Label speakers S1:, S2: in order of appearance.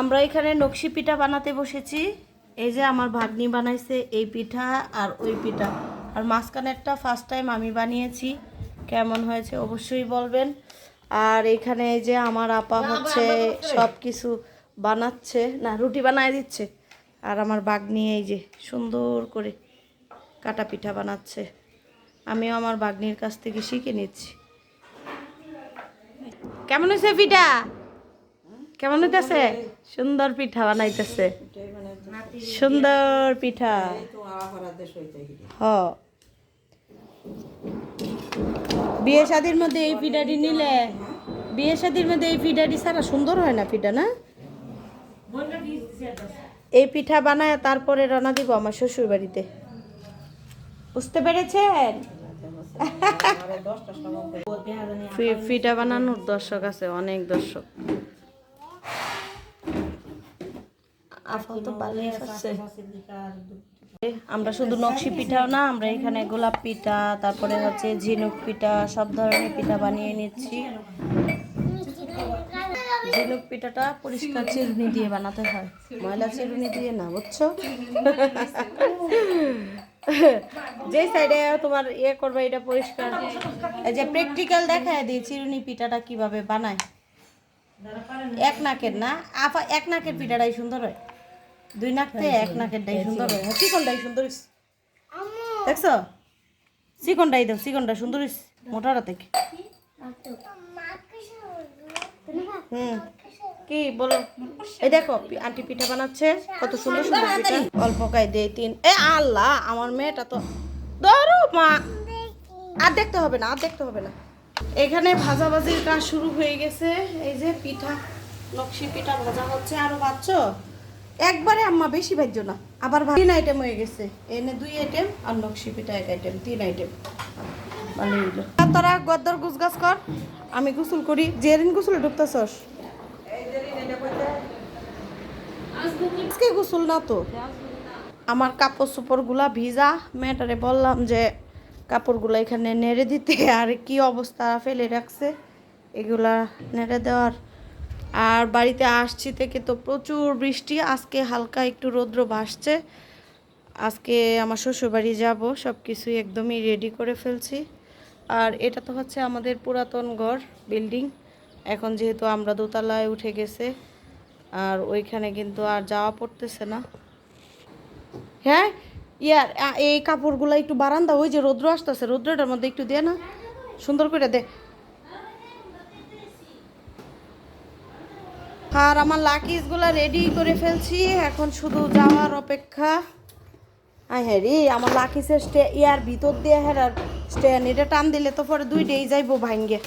S1: আমরা এখানে নকশি পিঠা বানাতে বসেছি। এই যে আমার ভাগ্নি বানাইছে এই পিঠা আর ওই পিঠা। আর মাঝখানে একটা ফার্স্ট টাইম আমি বানিয়েছি। কেমন হয়েছে অবশ্যই বলবেন। আর এখানে এই যে আমার আপা হচ্ছে সব কিছু বানাচ্ছে না রুটি বানায় দিচ্ছে। আর আমার বাগনি এই যে সুন্দর করে কাটা পিঠা বানাচ্ছে। আমিও আমার বাগনির কাছ থেকে শিখে নিচ্ছি। কেমন হয়েছে পিঠা? কেমন হইতেছে? সুন্দর পিঠা বানাইতেছে। সুন্দর পিঠা। হ। বিয়ে শাদির মধ্যে এই পিঠাটি নিলে বিয়ে শাদির মধ্যে এই পিঠাটি সারা সুন্দর হয় না পিঠা না? এই পিঠা বানায় তারপরে রান্না দিব আমার শ্বশুর বাড়িতে বুঝতে পেরেছেন? পিঠা বানানোর দর্শক আছে অনেক দর্শক। আফল তো ভালোই আছে আমরা শুধু নকশি পিঠাও না আমরা এখানে গোলাপ পিঠা তারপরে হচ্ছে ঝিনুক পিঠা সব ধরনের পিঠা বানিয়ে নিচ্ছি। ঝিনুক পিঠাটা পরিষ্কার চিরুনি দিয়ে বানাতে হয়। ময়লা চিরুনি দিয়ে না বুঝছ? যে সাইডে তোমার ইয়ে করবে এটা পরিষ্কার। এই যে প্র্যাকটিক্যাল দেখায় দিই চিরুনি পিঠাটা কীভাবে বানায়। এক নাকের না? আফা এক নাকের পিঠাটাই সুন্দর হয়। দুই নাকতে এক নাকেরটাই সুন্দর হয়। হ্যাঁ, চিকনটাই সুন্দর। দেখছ? চিকনটাই দাও চিকনটা সুন্দর হইছে, মোটাটা থেকে। কি বলো? এই দেখো আন্টি পিঠা বানাচ্ছে কত সুন্দর সুন্দর পিঠা। অল্প কাই দিয়ে তিন। এ আল্লাহ আমার মেয়েটা তো ধরো মা। আর দেখতে হবে না আর দেখতে হবে না। এখানে ভাজাভাজির কাজ শুরু হয়ে গেছে। এই যে পিঠা নকশি পিঠা ভাজা হচ্ছে। আরও ভাজছ একবারে আম্মা বেশি ভাজছো না। আবার তিন আইটেম হয়ে গেছে। এনে দুই আইটেম আর নকশি পিঠা এক আইটেম তিন আইটেম ভালো হইল। তোরা গদ্দর গুছগাছ কর, আমি গোসল করি। জেরিন গোসলে ঢুকতেছস। আজকে গোসল না তো। আমার কাপড় চোপড়গুলা ভিজা। মেয়েটারে বললাম যে, কাপড়গুলো এখানে নেড়ে দিতে। আর কি অবস্থা, ফেলে রাখছে। এগুলা নেড়ে দেওয়ার আর বাড়িতে আসছি থেকে তো প্রচুর বৃষ্টি, আজকে হালকা একটু রৌদ্র ভাসছে। আজকে আমার শ্বশুরবাড়ি যাব সব কিছুই একদমই রেডি করে ফেলছি। আর এটা তো হচ্ছে আমাদের পুরাতন ঘর বিল্ডিং এখন যেহেতু আমরা দোতলায় উঠে গেছে, আর ওইখানে কিন্তু আর যাওয়া পড়তেছে না। হ্যাঁ ইয়ার এই কাপড়গুলো একটু বারান্দা, ওই যে রৌদ্র আসতেছে, রৌদ্রটার মধ্যে একটু দে না। সুন্দর করে দে। আর আমার লাকিজগুলো রেডি করে ফেলছি। এখন শুধু যাওয়ার অপেক্ষা। আই হ্যাঁ রে, আমার লাকিসের স্টে ইয়ার ভিতর দিয়ে হ্যাঁ স্ট্যান্ড এটা টান দিলে তো পরে দুইটাই যাইবো ভাঙ্গে।